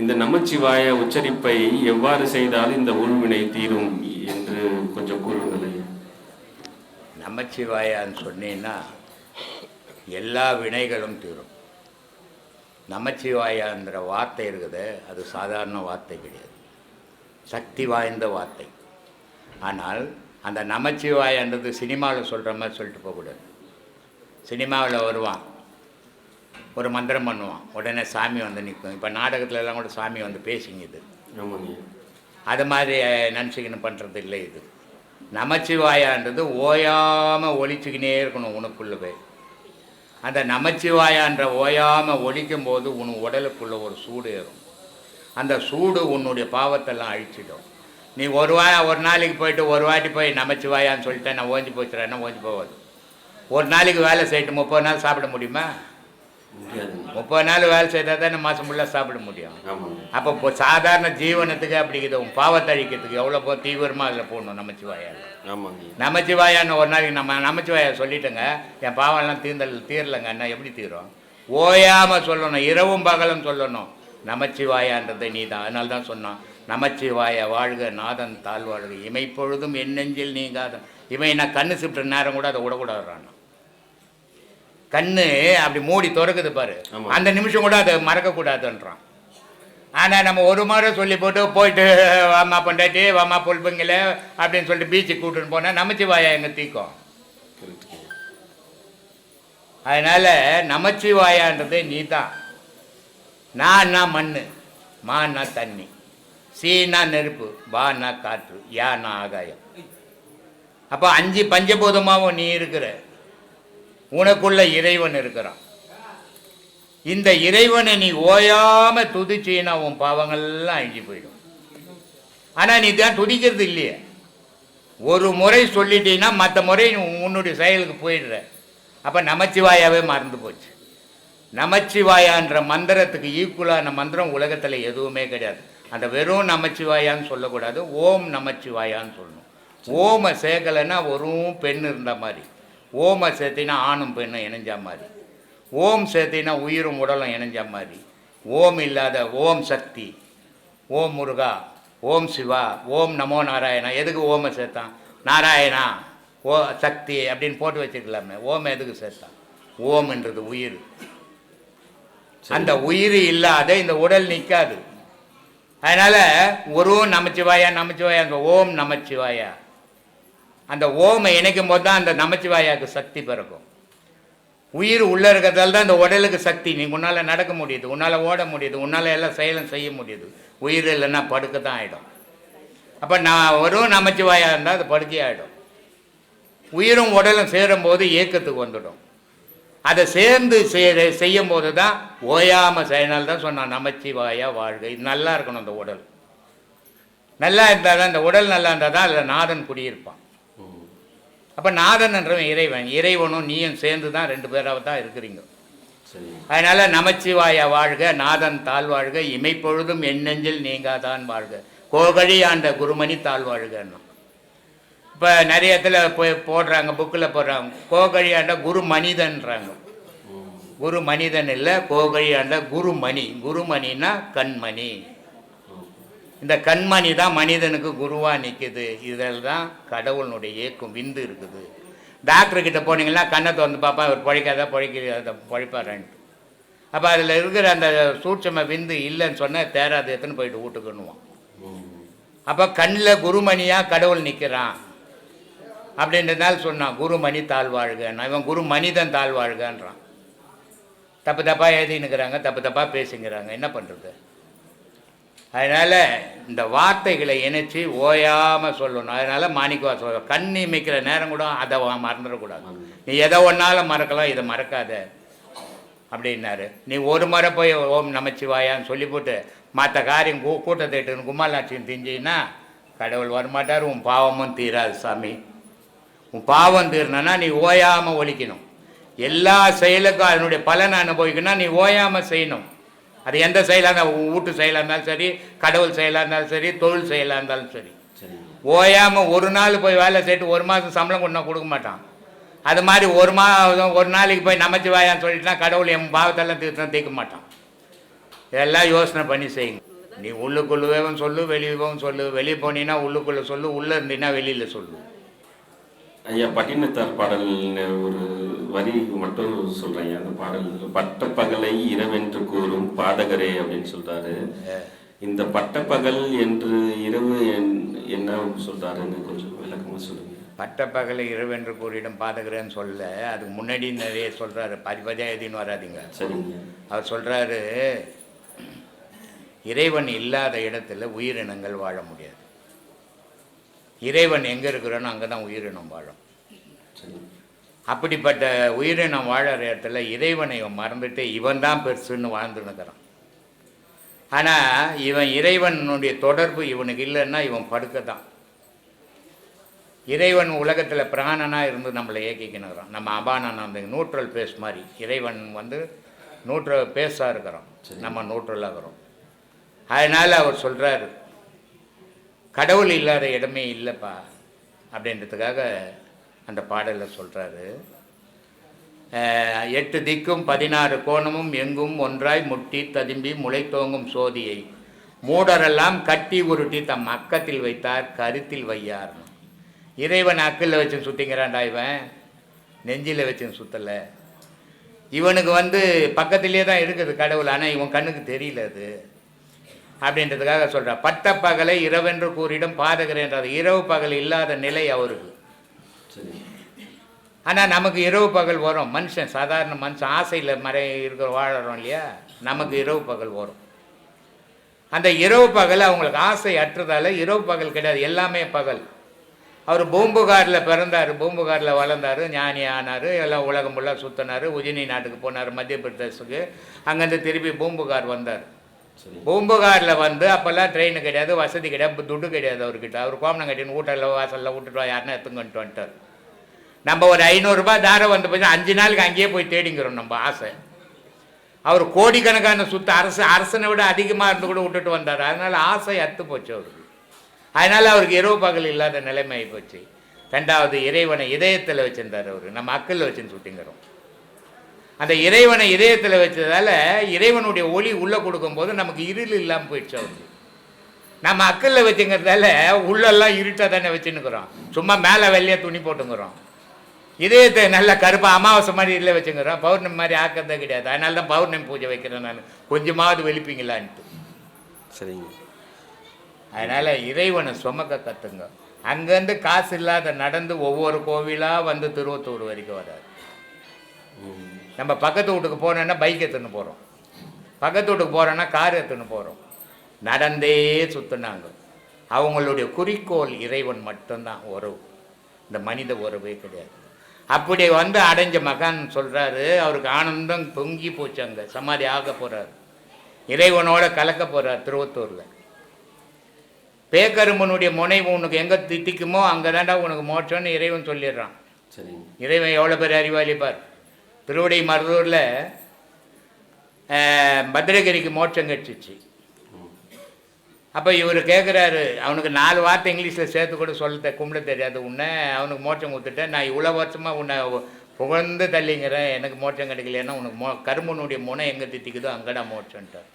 இந்த நமச்சிவாய உச்சரிப்பை எவ்வாறு செய்தால் இந்த உள்வினை தீரும் என்று கொஞ்சம் கூறுங்களேன் நமச்சிவாயான்னு சொன்னீங்கன்னா எல்லா வினைகளும் தீரும். நமச்சிவாயான்ற வார்த்தை இருக்குது அது சாதாரண வார்த்தை கிடையாது. சக்தி வாய்ந்த வார்த்தை. ஆனால் அந்த நமச்சிவாயன்றது சினிமாவில் சொல்கிற மாதிரி சொல்லிட்டு போகக்கூடாது. சினிமாவில் வருவான். ஒரு மந்திரம் பண்ணுவான். உடனே சாமி வந்து நிற்கும். இப்போ நாடகத்துல எல்லாம் கூட சாமி வந்து பேசிங்குது ஆமாங்க. அது மாதிரி நினச்சிக்கின்னு பண்ணுறது இல்லை இது. நமச்சிவாயான்றது ஓயாமல் ஒழிச்சுக்கினே இருக்கணும் உனக்குள்ள போய் அந்த நமச்சிவாயான்ற ஓயாமல் ஒழிக்கும் போது உன் உடலுக்குள்ள ஒரு சூடு ஏறும். அந்த சூடு உன்னுடைய பாவத்தெல்லாம் அழிச்சிடும். நீ ஒரு வா ஒரு நாளைக்கு போயிட்டு ஒரு வாட்டி போய் நமச்சிவாயான்னு சொல்லிட்டு நான் ஓஞ்சி போச்சுறேன்னா ஓஞ்சி போகாது. ஒரு நாளைக்கு வேலை செய்யிட்டு முப்பது நாள் சாப்பிட முடியுமா? முப்பது நாள் வேலை செய்தால் தானே மாதம் ஃபுல்லாக சாப்பிட முடியும். அப்போ இப்போ சாதாரண ஜீவனத்துக்கு அப்படி இது உன் பாவத்தை அழிக்கிறதுக்கு எவ்வளோ போ தீவிரமாக அதில் போடணும் நமச்சிவாயால் நமச்சிவாயான்னு ஒரு நாளைக்கு நம்ம நமச்சிவாயா சொல்லிட்டேங்க. என் பாவம்லாம் தீர்ந்தல் தீரலைங்க அண்ணா. எப்படி தீரும்? ஓயாமல் சொல்லணும் இரவும் பகலும் சொல்லணும். நமச்சிவாயான்றதை நீ தான் அதனால தான் சொன்னான். நமச்சிவாய வாழ்க நாதன் தாழ்வாழ்க. இமைப்பொழுதும் என் நெஞ்சில் நீங்காத. இமை நான் கண்ணு சிப்பிட்ட நேரம் கூட அதை விடக்கூடாதுறான். கண்ணு அப்படி மூடி திறக்குது பாரு. அந்த நிமிஷம் கூட அதை மறக்கக்கூடாதுன்றான். ஆனால் நம்ம ஒரு முறை சொல்லி போட்டு போயிட்டு வாமா பொண்டாட்டி வாமா பொல்புங்கள அப்படின்னு சொல்லிட்டு பீச்சுக்கு கூட்டின்னு போனால் நமச்சிவாயா எங்கே தீக்கும்? அதனால் நமச்சிவாயான்றது நீ தான் நான்னா மண் மான்னா தண்ணி. சீனா நெருப்பு பான்னா காற்று யானா ஆகாயம். அப்போ அஞ்சு பஞ்சபூதமாகவும் நீ இருக்கிற. உனக்குள்ள இறைவன் இருக்கிறான். இந்த இறைவனை நீ ஓயாம துதிச்சீன்னா உன் பாவங்கள்லாம் அழிஞ்சு போயிடும். ஆனால் நீ தான் துதிக்கிறது இல்லையே. ஒரு முறை சொல்லிட்டீங்கன்னா மற்ற முறை நீ உன்னுடைய செயலுக்கு போயிடுற. அப்போ நமச்சிவாயாவே மறந்து போச்சு. நமச்சிவாயான்ற மந்திரத்துக்கு ஈக்குவலான மந்திரம் உலகத்தில் எதுவுமே கிடையாது. அந்த வெறும் நமச்சிவாயான்னு சொல்லக்கூடாது ஓம் நமச்சிவாயான்னு சொல்லணும். ஓம சேகலைன்னா வெறும் பெண் இருந்த மாதிரி. ஓம சேர்த்தினா ஆணும் பெண்ணும் இணைஞ்ச மாதிரி. ஓம் சேர்த்தினா உயிரும் உடலும் இணைஞ்ச மாதிரி. ஓம் இல்லாத ஓம் சக்தி. ஓம் முருகா ஓம் சிவா ஓம் நமோ நாராயணா. எதுக்கு ஓம சேர்த்தான்? நாராயணா ஓ சக்தி அப்படின்னு போட்டு வச்சுக்கலாமே ஓம் எதுக்கு சேர்த்தான்? ஓம்ன்றது உயிர். அந்த உயிர் இல்லாத இந்த உடல் நிற்காது அதனால ஒரு நமச்சிவாயா நமச்சிவாயா ஓம் நமச்சிவாயா. அந்த ஓமை இணைக்கும் போது தான் அந்த நமச்சிவாயாவுக்கு சக்தி பிறக்கும். உயிர் உள்ளே இருக்கிறதால தான் இந்த உடலுக்கு சக்தி. நீ உன்னால் நடக்க முடியுது உன்னால் ஓட முடியுது உன்னால் எல்லாம் செயலும் செய்ய முடியுது. உயிர் இல்லைன்னா படுக்க தான் ஆகிடும் அப்போ நான் வரும் நமச்சிவாயாக இருந்தால் அது படுக்கை ஆகிடும் உயிரும் உடலும் சேரும்போது இயக்கத்துக்கு வந்துடும். அதை சேர்ந்து செய்ய செய்யும் போது தான் ஓயாமல் செய்யனால் தான் சொன்னான் நமச்சிவாயா வாழ்க. இது நல்லா இருக்கணும் அந்த உடல். நல்லா இருந்தால் தான் இந்த உடல் நல்லா இருந்தால் தான் அதில் நாதன் குடியிருப்பான். அப்போ நாதன்ன்றவன் இறைவன். இறைவனும் நீயும் சேர்ந்து தான் ரெண்டு பேராக தான் இருக்கிறீங்க அதனால நமச்சிவாய வாழ்க நாதன் தாழ்வாழ்க இமைப்பொழுதும் என் நெஞ்சில் நீங்காதான் வாழ்க. கோகழி ஆண்ட குருமணி தாழ்வாழ்கன்னா இப்போ நிறைய இடத்துல போய் போடுறாங்க புக்கில் போடுறாங்க. கோகழி ஆண்ட குரு மனிதன்றாங்க. குரு மனிதன் இல்லை கோகழி ஆண்ட குருமணி. குருமணின்னா கண்மணி. இந்த கண்மணி தான் மனிதனுக்கு குருவாக நிற்குது இதில் தான் கடவுளுடைய இயக்கம் விந்து இருக்குது. டாக்டர் கிட்ட போனீங்கன்னா கண்ணை திறந்து பார்ப்பா அவர் பழிக்காத பழிக்காத பழிப்பாரான்ட்டு. அப்போ அதில் இருக்கிற அந்த சூட்சம விந்து இல்லைன்னு சொன்னால் தேராது எத்தனை போயிட்டு வீட்டுக்குன்னுவான். அப்போ கண்ணில் குருமணியாக கடவுள் நிற்கிறான் அப்படின்றதுனால சொன்னான் குருமணி தாழ்வாழ்கன்னா இவன் குரு மனிதன் தாழ்வாழ்கன்றான் தப்பு தப்பாக எழுதினுக்கிறாங்க தப்பு தப்பாக பேசுங்கிறாங்க என்ன பண்ணுறது அதனால் இந்த வார்த்தைகளை இணைச்சி ஓயாமல் சொல்லணும். அதனால் மாணிக்கவா சொல்ல கண் இமைக்கிற நேரம் கூட அதை மறந்துடக்கூடாது. நீ எதை ஒன்றாலும் மறக்கலாம் இதை மறக்காத. அப்படின்னாரு. நீ ஒரு முறை போய் ஓம் நமச்சிவாயான்னு சொல்லி போட்டு மற்ற காரியம் கூ கூட்டத்தை இட்டுன்னு கும்மாலாட்சியும் திஞ்சின்னா கடவுள் வரமாட்டார் உன் பாவமும் தீராது சாமி. உன் பாவம் தீரணும்னா நீ ஓயாமல் ஒழிக்கணும். எல்லா செயலுக்கும் அதனுடைய பலனை அனுபவிக்கணும்னா நீ ஓயாமல் செய்யணும். அது எந்த செயலாக இருந்தால் வீட்டு செயலாக இருந்தாலும் சரி கடவுள் செயலாக இருந்தாலும் சரி தொழில் செயலாக இருந்தாலும் சரி. ஓயாமல் ஒரு நாள் போய் வேலை செய்யிட்டு ஒரு மாதம் சம்பளம் கொண்டா கொடுக்க மாட்டான். அது மாதிரி ஒரு மா ஒரு நாளைக்கு போய் நமச்சிவாயான்னு சொல்லிட்டுனா கடவுள் என் பாவத்தெல்லாம் தீர்த்தம் தீர்க்க மாட்டான். இதெல்லாம் யோசனை பண்ணி செய்யுங்க. நீ உள்ளுக்குள்ளவேவும் சொல்லு வெளியவும் சொல்லு வெளியே போனீங்கன்னா உள்ளுக்குள்ளே சொல்லு உள்ளே இருந்தீங்கன்னா வெளியில் சொல்லு. ஐயா பட்டினத்தார் பாடல் ஒரு வரி மட்டும் சொல்றேன் அந்த பாடல் பட்டப்பகலை இரவென்று கூறும் பாடகரே அப்படின்னு சொல்றாரு. இந்த பட்டப்பகல் என்று இரவு என்- என்ன சொல்றாருன்னு கொஞ்சம் விளக்கமா சொல்லுங்க. பட்டப்பகலை இரவென்று கூறிடும் பாதகரேன்னு சொல்ல அதுக்கு முன்னாடி நிறைய சொல்கிறாரு பாதி பாதியாக எழுதின்னு வராதீங்க. சரிங்க. அவர் சொல்கிறாரு இறைவன் இல்லாத இடத்துல உயிரினங்கள் வாழ முடியாது. இறைவன் எங்கே இருக்கிறானோ அங்கே தான் உயிரினம் வாழும் அப்படிப்பட்ட உயிரினம் வாழற இடத்துல இறைவனை இவன் மறந்துட்டு இவன் தான் பெருசுன்னு வாழ்ந்துன்னுக்கிறான். ஆனால் இவன் இறைவனுடைய தொடர்பு இவனுக்கு இல்லைன்னா இவன் படுக்க தான் இறைவன் உலகத்தில் பிராணனாக இருந்து நம்மளை இயக்கிக்கினுக்கிறான் நம்ம அபானன் அந்த நியூட்ரல் பேஸ் மாதிரி. இறைவன் வந்து நியூட்ரல் பேஸாக இருக்கிறோம் நம்ம நியூட்ரலாக இருக்கிறோம் அதனால் அவர் சொல்கிறாரு கடவுள் இல்லாத இடமே இல்லைப்பா அப்படின்றதுக்காக அந்த பாடலில் சொல்கிறாரு எட்டு திக்கும் பதினாறு கோணமும் எங்கும் ஒன்றாய் முட்டி ததும்பி முளைத்தோங்கும் சோதியை. மூடரெல்லாம் கட்டி உருட்டி தம் அக்கத்தில் வைத்தார் கருத்தில் வையார். இறைவன் அக்கில் வச்சு சுற்றிங்கிறான்டா இவன். நெஞ்சில் வச்சு சுற்றலை இவனுக்கு வந்து பக்கத்திலே தான் இருக்குது கடவுள் ஆனால் இவன் கண்ணுக்கு தெரியல அது. அப்படின்றதுக்காக சொல்கிறார் பட்ட பகலை இரவென்று கூறிடும் பாதகர் என்றது இரவு பகல் இல்லாத நிலை அவருக்கு. சரி. ஆனால் நமக்கு இரவு பகல் வரும். மனுஷன் சாதாரண மனுஷன் ஆசையில் மறை இருக்கிற வாழறோம் இல்லையா? நமக்கு இரவு பகல் வரும். அந்த இரவு பகல் அவங்களுக்கு ஆசை அற்றதால இரவு பகல் கிடையாது. எல்லாமே பகல். அவர் பூம்புகாரில் பிறந்தார். பூம்புகாரில் வளர்ந்தார். ஞானி ஆனார். எல்லாம் உலகம் ஃபுல்லாக சுற்றினார் உஜினி நாட்டுக்கு போனார். மத்திய பிரதேசத்துக்கு. அங்கேருந்து திருப்பி பூம்புகார் வந்தார். பூம்புகாரில் வந்து அப்போல்லாம் ட்ரெயின் கிடையாது வசதி கிடையாது துட்டு கிடையாது அவர்கிட்ட. அவர் கோமனம் கட்டின்னு வீட்டில் வாசலில் விட்டுட்டு வா யாருன்னா எடுத்துங்கன்ட்டு வந்துட்டார். நம்ம ஒரு ஐநூறுரூபா தாரம் வந்து போய் அஞ்சு நாளுக்கு அங்கேயே போய் தேடிங்கிறோம் நம்ம ஆசை. அவர் கோடிக்கணக்கான சுத்த அரசு அரசனை விட அதிகமாக இருந்து கூட விட்டுட்டு வந்தார். அதனால் ஆசை அத்து போச்சு அவருக்கு. அதனால் அவருக்கு இரவு பகல் இல்லாத நிலைமை ஆகி போச்சு. ரெண்டாவது இறைவனை இதயத்தில் வச்சுருந்தார் அவர். நம்ம மக்களில் வச்சுன்னு சுட்டிங்கிறோம். அந்த இறைவனை இதயத்தில் வச்சதால இறைவனுடைய ஒளி உள்ளே கொடுக்கும்போது நமக்கு இருள் இல்லாமல் போயிடுச்சு அவருக்கு. நம்ம அக்கல்ல வச்சுங்கிறதால உள்ளெல்லாம் இருட்டாக தானே வச்சுன்னுக்குறோம். சும்மா மேலே வெள்ளையாக துணி போட்டுங்கிறோம். இதயத்தை நல்ல கருப்பா அமாவாசை மாதிரி இல்லை வச்சுங்கிறோம். பௌர்ணமி மாதிரி ஆக்கிறதே கிடையாது. அதனால தான் பௌர்ணமி பூஜை வைக்கிறேன் நான். கொஞ்சமாவது வெளிப்பீங்களான்ட்டு. சரிங்க. அதனால் இறைவனை சுமக்க கற்றுங்க அங்கேருந்து காசு இல்லாத நடந்து ஒவ்வொரு கோவிலாக வந்து திருவத்தூர் வரைக்கும் வராது நம்ம பக்கத்து வீட்டுக்கு போனோன்னா பைக் எடுத்துன்னு போகிறோம் பக்கத்து வீட்டுக்கு போகிறோன்னா கார் எடுத்துன்னு போகிறோம் நடந்தே சுற்றுனாங்க அவங்களுடைய குறிக்கோள் இறைவன் மட்டும்தான் உறவு. இந்த மனித உறவே கிடையாது. அப்படி வந்து அடைஞ்ச மகான் சொல்கிறாரு அவருக்கு ஆனந்தம் பொங்கி போச்சு அங்கே. சமாதி ஆக போகிறார் இறைவனோட கலக்க போகிறார் திருவத்தூரில். பேக்கரும்பனுடைய முனைவு உனக்கு எங்கே தித்திக்குமோ அங்கே தாண்டா உனக்கு மோட்சம்னு இறைவன் சொல்லிடுறான். சரிங்க. இறைவன் எவ்வளோ பார். திருவடை மருதூரில் பத்திரகிரிக்கு மோட்சம் கிடச்சிச்சு ம் அப்போ இவர் கேட்குறாரு அவனுக்கு நாலு வார்த்தை இங்கிலீஷில் சேர்த்து கூட சொல்ல கும்பிட தெரியாது உன்னை அவனுக்கு மோட்சம் கொடுத்துட்டேன் நான் இவ்வளோ வருஷமாக உன்னை புகழ்ந்து தள்ளிங்கிறேன் எனக்கு மோட்சம் கிடைக்கலன்னா உனக்கு மோ கரும்பனுடைய முனை எங்கே தித்திக்குதோ அங்கடா மோட்சம்ட்டார்.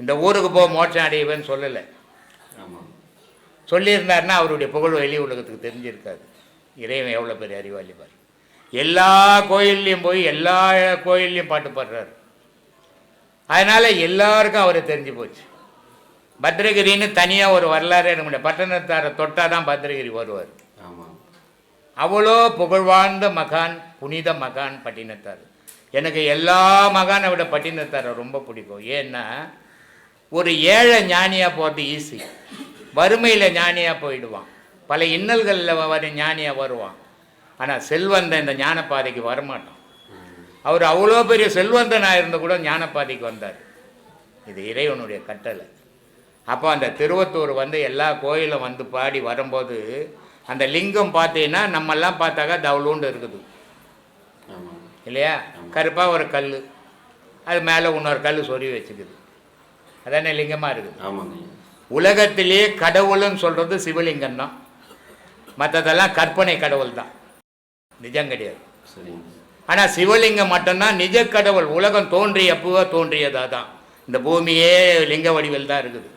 இந்த ஊருக்கு போ மோட்சம் அடைவேன்னு சொல்லலை. சொல்லியிருந்தாருன்னா அவருடைய புகழ் வெளி உலகத்துக்கு தெரிஞ்சிருக்காது. இறைவன் எவ்வளோ பெரிய அறிவாளி பார். எல்லா கோயில்லையும் போய் எல்லா கோயில்லையும் பாட்டு பாடுறாரு. அதனால் எல்லாருக்கும் அவரை தெரிஞ்சு போச்சு. பத்ரகிரின்னு தனியாக ஒரு வரலாறு எடுக்க முடியாது. பட்டணத்தாரை தொட்டால் தான் பத்ரகிரி வருவார். ஆமாம் அவ்வளோ புகழ்வாழ்ந்த மகான் புனித மகான் பட்டினத்தார். எனக்கு எல்லா மகானை விட பட்டினத்தாரை ரொம்ப பிடிக்கும். ஏன்னா ஒரு ஏழை ஞானியாக போகிறது ஈஸி வறுமையில் ஞானியாக போயிடுவான். பல இன்னல்களில் வர ஞானியாக வருவான். ஆனால் செல்வந்த இந்த ஞானப்பாதைக்கு வரமாட்டான். அவர் அவ்வளோ பெரிய செல்வந்தனாக இருந்து கூட ஞானப்பாதைக்கு வந்தார். இது இறைவனுடைய கட்டளை. அப்போ அந்த திருவத்தூர் வந்து எல்லா கோயிலும் வந்து பாடி வரும்போது அந்த லிங்கம் பார்த்தீங்கன்னா நம்மெல்லாம் பார்த்தாக்கா தவளூண்டு இருக்குது. இல்லையா? கருப்பாக ஒரு கல் அது மேலே இன்னொரு கல் சொருவி வச்சுக்குது. அதானே லிங்கமாக இருக்குது. ஆமாங்க. உலகத்திலேயே கடவுள்னு சொல்கிறது சிவலிங்கம் தான். மற்றதெல்லாம் கற்பனை கடவுள் தான் நிஜம் கிடையாது. ஆனால் சிவலிங்கம் மட்டும்தான் நிஜ கடவுள் உலகம் தோன்றிய அப்போ தோன்றியதாக தான் இந்த பூமியே லிங்க வடிவில் தான் இருக்குது.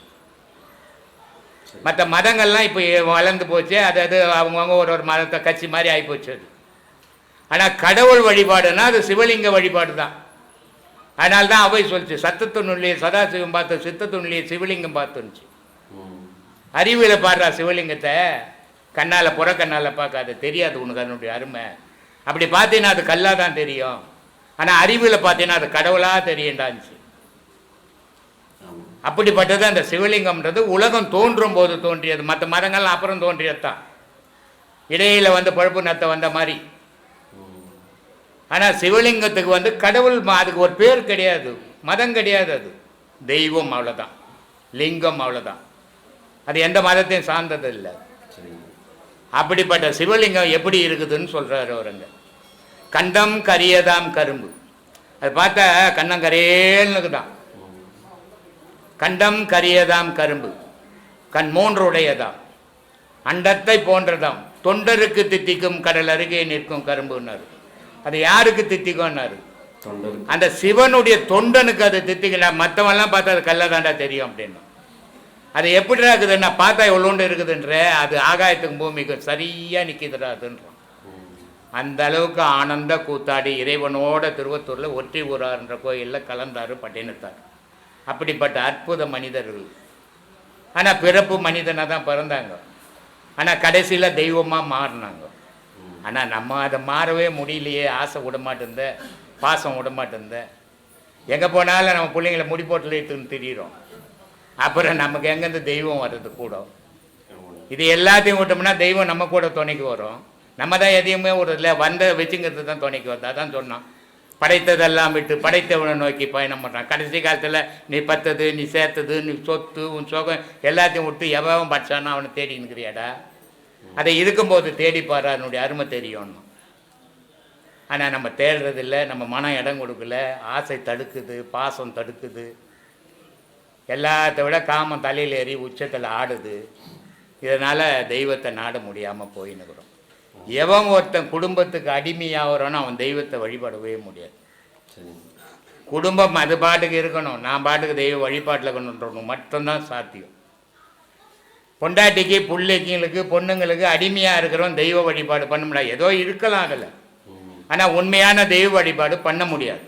மற்ற மதங்கள்லாம் இப்போ வளர்ந்து போச்சு அது அது அவங்கவுங்க ஒரு ஒரு மதத்தை கட்சி மாதிரி ஆகிப்போச்சு அது. ஆனால் கடவுள் வழிபாடுனா அது சிவலிங்க வழிபாடு தான். அதனால தான் அவை சொல்லிச்சு சத்தத்தினுள்ளே சதாசிவம் பார்த்து சித்தத்தினுள்ளே சிவலிங்கம் பார்த்துருந்துச்சு ம். அறிவில் பாடுறா சிவலிங்கத்தை. கண்ணால் புற கண்ணால் பார்க்காது தெரியாது உனக்கு அதனுடைய அருமை. அப்படி பார்த்தீங்கன்னா அது கல்லாக தான் தெரியும். ஆனால் அறிவில் பார்த்தீங்கன்னா அது கடவுளாக தெரியுண்டாச்சு அப்படிப்பட்டது அந்த சிவலிங்கம்ன்றது உலகம் தோன்றும் போது தோன்றியது. மற்ற மதங்கள்லாம் அப்புறம் தோன்றியது தான் இடையில வந்து பழுப்பு நத்தை வந்த மாதிரி. ஆனால் சிவலிங்கத்துக்கு வந்து கடவுள் அதுக்கு ஒரு பேர் கிடையாது. மதம் கிடையாது அது. தெய்வம் அவ்வளோதான் லிங்கம் அவ்வளோதான் அது எந்த மதத்தையும் சார்ந்தது இல்லை அப்படிப்பட்ட சிவலிங்கம் எப்படி இருக்குதுன்னு சொல்கிறாரு அவருங்க. கண்டம் கரியதாம் கரும்பு. அது பார்த்தா கண்ணம் கரேன்னு தான் கண்டம் கரியதாம் கரும்பு. கண் மூன்றுடையதாம். அண்டத்தை போன்றதாம். தொண்டருக்கு தித்திக்கும் கடல் அருகே நிற்கும் கரும்புன்னாரு. அது யாருக்கு தித்திக்கும்னாரு? அந்த சிவனுடைய தொண்டனுக்கு அது தித்திக்கல. மற்றவன்லாம் பார்த்தா அது கல்ல தாண்டா தெரியும் அப்படின்னு. அது எப்படிடா இருக்குதுன்னா பார்த்தா எவ்வளோண்டு இருக்குதுன்ற அது ஆகாயத்துக்கும் பூமிக்கும் சரியாக நிற்கிதுடா அதுன்றான் அந்த அளவுக்கு ஆனந்த கூத்தாடி இறைவனோட திருவத்தூரில் ஒற்றி ஊரார்ன்ற கோயிலில் கலந்தார் பட்டினத்தார். அப்படிப்பட்ட அற்புத மனிதர்கள். ஆனால் பிறப்பு மனிதனாக தான் பிறந்தாங்க. ஆனால் கடைசியில் தெய்வமாக மாறினாங்க. ஆனால் நம்ம அதை மாறவே முடியலையே ஆசை விட மாட்டேந்த பாசம் விட மாட்டேந்த எங்கே போனாலும் நம்ம பிள்ளைங்களை முடி போட்டில் எடுத்துன்னு திரியிறோம். அப்புறம் நமக்கு எங்கேருந்து தெய்வம் வர்றது கூட? இது எல்லாத்தையும் விட்டோம்னா தெய்வம் நம்ம கூட துணைக்கு வரும். நம்ம தான் எதையுமே விடுறதில்ல வந்த வச்சுங்கிறது தான் துணைக்கு வருது. அதான் சொன்னோம் படைத்ததெல்லாம் விட்டு படைத்தவனை நோக்கி பயணம் பண்ணுறான் கடைசி காலத்தில் நீ பத்தது நீ சேர்த்தது நீ சொத்து உன் சோகம் எல்லாத்தையும் விட்டு எவன் படிச்சானோ அவனை தேடி நிற்கிறியாடா? அதை இருக்கும்போது தேடிப்பாரு அதனுடைய அருமை தெரியணும் ஆனால் நம்ம தேடுறதில்ல நம்ம மனம் இடம் கொடுக்கல ஆசை தடுக்குது பாசம் தடுக்குது. எல்லாத்த விட காமம் தலையில் ஏறி உச்சத்தில் ஆடுது. இதனால் தெய்வத்தை நாட முடியாமல் போயின்னுக்குறோம் எவன் ஒருத்தன் குடும்பத்துக்கு அடிமையாகிறோன்னு அவன் தெய்வத்தை வழிபடவே முடியாது. குடும்பம் அது பாட்டுக்கு இருக்கணும். நான் பாட்டுக்கு தெய்வ வழிபாட்டில் இருக்கணுன்றவங்க மட்டும்தான் சாத்தியம். பொண்டாட்டிக்கு பிள்ளைங்களுக்கு பொண்ணுங்களுக்கு அடிமையாக இருக்கிறவன் தெய்வ வழிபாடு பண்ண முடியாது. ஏதோ இருக்கலாம் அதில். ஆனால் உண்மையான தெய்வ வழிபாடு பண்ண முடியாது.